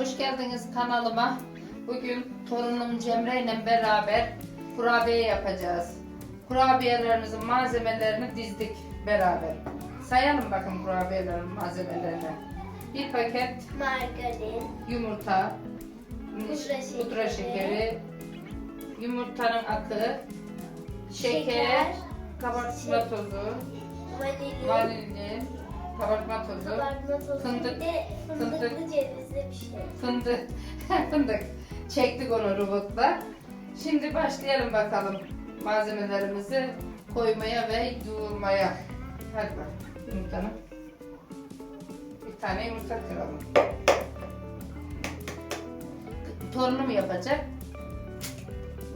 Hoş geldiniz kanalıma. Bugün torunum Cemre ile beraber kurabiye yapacağız. Kurabiyelerimizin malzemelerini dizdik beraber. Sayalım bakın kurabiyelerin malzemelerini. Bir paket Margarin, yumurta, Pudra şekeri. pudra şekeri, yumurtanın akı, şeker, Şeker, kabartma tozu, vanilin, vanilin, kabartma tozu, kabartma tozu, fındık, bir de fındıklı fındık. cevizli bir şey. Fındık. Fındık. Çektik onu robotla. Şimdi başlayalım bakalım malzemelerimizi koymaya ve yoğurmaya. Hadi bak yumurtanı. Bir tane yumurta kıralım. Torunum yapacak.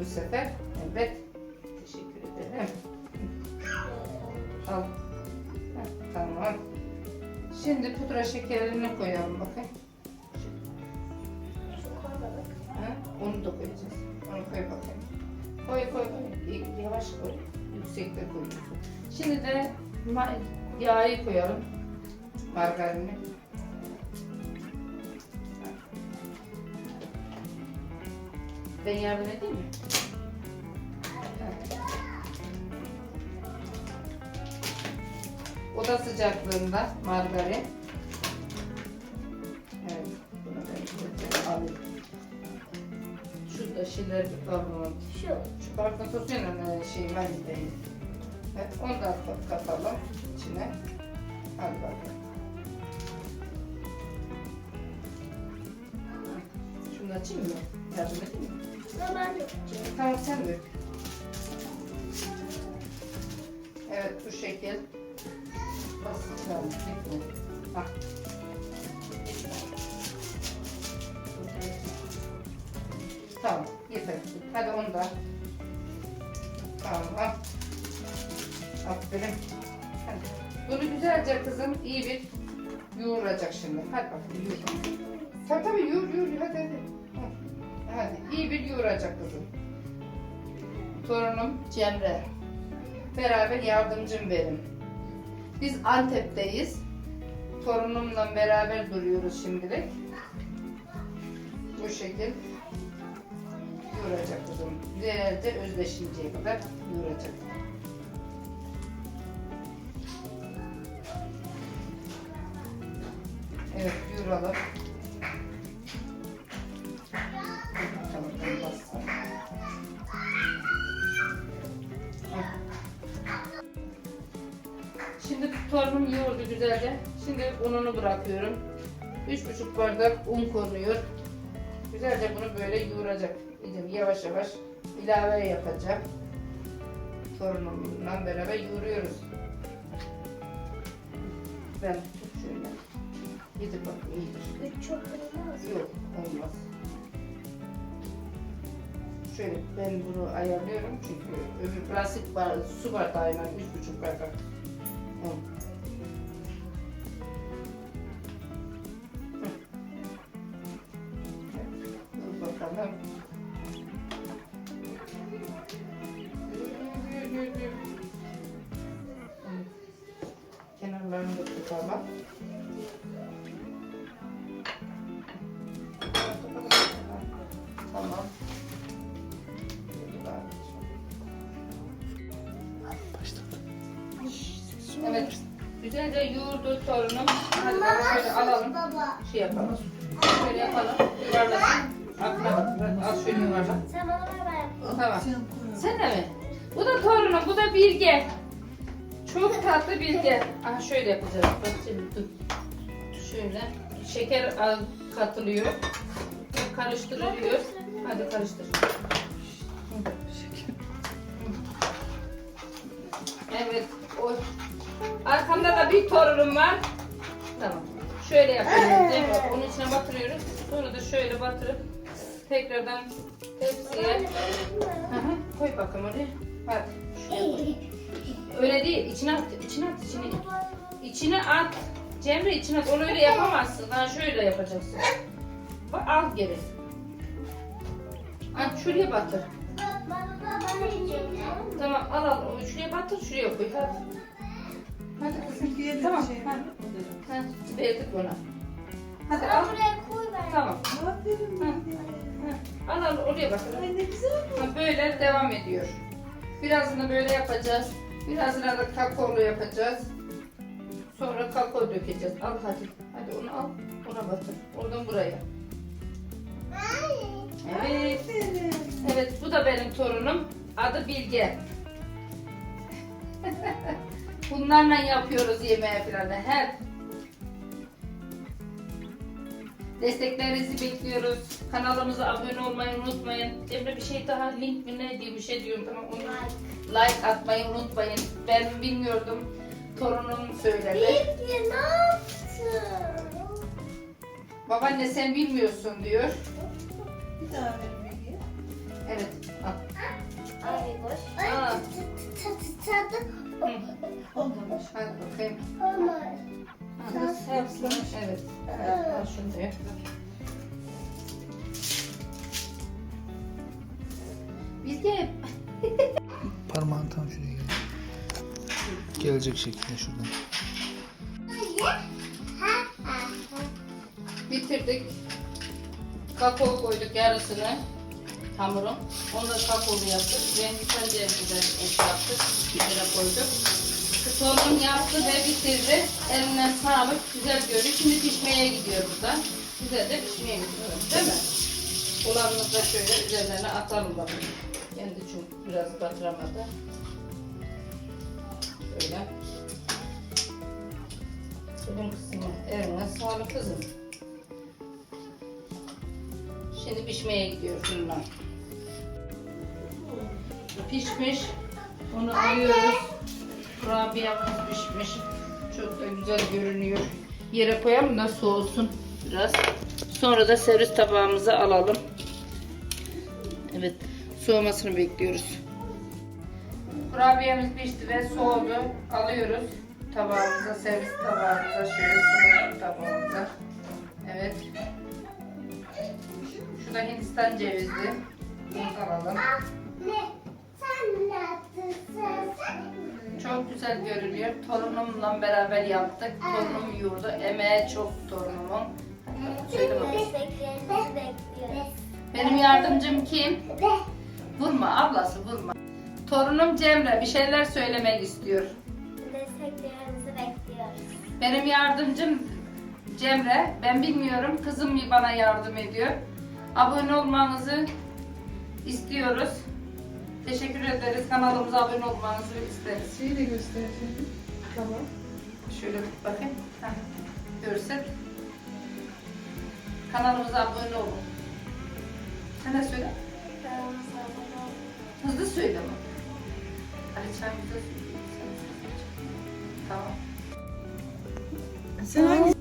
Bu sefer. Evet. Teşekkür ederim. Al. Şimdi pudra şekerini koyalım koymadık. Ha, onu da koyacağız. Onu koy bakayım. Koy koy koy. Yavaş koy. Yüksekte koyuyorsun. Şimdi de yağı koyalım. Margarini. Ben yardım edeyim mi? Oda sıcaklığında margarin. Evet. Bunu ben alayım. Şurada şeyler pardon. Şu. Şu barkın sosuyla e, şey ben değil. Evet, onu da kat- katalım içine. Hadi bakalım. Şunu açayım mı? Yardım edeyim mi? Ben dökeceğim. Tamam sen dök. Evet bu şekil. Basit tamam. Bekle. Bak. Hadi onu da. Tamam. Aferin. Hadi. Bunu güzelce kızım iyi bir yoğuracak şimdi. Hadi bakalım yoğur. Tabii tabii yoğur yoğur hadi hadi. Hadi iyi bir yoğuracak kızım. Torunum Cemre. Beraber yardımcım benim. Biz Antep'teyiz. Torunumla beraber duruyoruz şimdilik. Bu şekil yoğuracak kızım. Güzelce özleşinceye kadar yoğuracak. Evet yoğuralım. Torunum yoğurdu güzelce. Şimdi ununu bırakıyorum. 3,5 bardak un konuyor. Güzelce bunu böyle yoğuracak. İyice yavaş yavaş ilave yapacak. Torunumla beraber yoğuruyoruz. Ben tut şöyle. Yedir bak iyidir. Çok kırılmaz. Yok olmaz. Şöyle ben bunu ayarlıyorum çünkü öbür plastik bar, su bardağıyla üç buçuk bardak bakalım. Kenarlarını da tutalım. Evet. Güzelce yoğurdu torunum. Hadi bak şöyle alalım. Baba. Şey yapalım. Şöyle yapalım. Yuvarlasın. Bak. Al şöyle yuvarla. Sen bana ver ben. Tamam. Sen de mi? Bu da torunum. Bu da Bilge. Çok tatlı Bilge. Ah şöyle yapacağız. Bak şimdi dur. Şöyle. Şeker katılıyor. Karıştırılıyor. Hadi karıştır. Evet. O. Arkamda da bir torunum var. Tamam. Şöyle yapıyoruz. değil mi? Onun içine batırıyoruz. Sonra da şöyle batırıp tekrardan tepsiye Hı hı. koy bakalım oraya. Hadi. Şuraya koy. Öyle değil. İçine at. içine at. içine. İçine at. Cemre içine at. Onu öyle yapamazsın. Ha şöyle yapacaksın. Bak al geri. Ha, şuraya batır. Tamam al al. Şuraya batır. Şuraya koy. Hadi. Hadi kızım. Türkiye'de Tamam. bir şey var. Verdik ona. Hadi al. buraya koy ver. Tamam. Aferin. Hı. Al al oraya bakalım. Ay ne güzel. Ha, Böyle devam ediyor. Birazını böyle yapacağız. Birazını da kakaolu yapacağız. Sonra kakao dökeceğiz. Al hadi. Hadi onu al. Ona batır. Oradan buraya. Evet. Evet bu da benim torunum. Adı Bilge. Bunlarla yapıyoruz yemeği falan. Hep. Desteklerinizi bekliyoruz. Kanalımıza abone olmayı unutmayın. Cemre bir şey daha link mi ne diye bir şey diyorum tamam onu like atmayı unutmayın. Ben bilmiyordum. Torunum söyledi. Bilgi ne yaptın? Babaanne sen bilmiyorsun diyor. Bir daha ver Bilge. Evet. Al. Ay boş. Aa. Ay tadı Olmamış. Hadi bakayım. olmaz. Ha, Saslamış. Evet. evet. Al şunu da yap. Bilge. Parmağın tam şuraya gel. Gelecek şekilde şuradan. Bitirdik. Kakao koyduk yarısını. Hamurun. Onu da kakaolu yaptık. Rengi tenceremizden et yaptık. Üzerine koyduk. Torunum yaptı ve bitirdi. Eline sağlık. Güzel görünüyor. Şimdi pişmeye gidiyor burada. Güzel de pişmeye gidiyor. Değil mi? Olanını da şöyle üzerlerine atalım bakın. Kendi çünkü biraz batıramadı. Böyle. Benim kızım eline sağlık kızım. Şimdi pişmeye gidiyor bunlar. Pişmiş. Bunu alıyoruz. Kurabiyemiz pişmiş. Çok da güzel görünüyor. Yere koyalım da soğusun biraz. Sonra da servis tabağımıza alalım. Evet. Soğumasını bekliyoruz. Kurabiyemiz pişti ve soğudu. Alıyoruz tabağımıza, servis tabağımıza, şöyle sunum tabağımıza. Evet. Şu da Hindistan cevizli. Bunu alalım. Çok güzel görünüyor. Torunumla beraber yaptık. Torunum yoğurdu. Emeği çok torunumun. Söyle bekliyoruz. Benim yardımcım kim? Vurma ablası vurma. Torunum Cemre bir şeyler söylemek istiyor. Desteklerinizi bekliyoruz. Benim yardımcım Cemre. Ben bilmiyorum. Kızım bana yardım ediyor. Abone olmanızı istiyoruz. Teşekkür ederiz. Kanalımıza abone olmanızı isteriz. Şeyi de göster şimdi. Tamam. Şöyle bir bakayım. Heh, Görsel. Kanalımıza abone olun. Sen de söyle. Kanalımıza abone olun. Hızlı söyle ama. Ali Çay söyle. Tamam. Sen hangi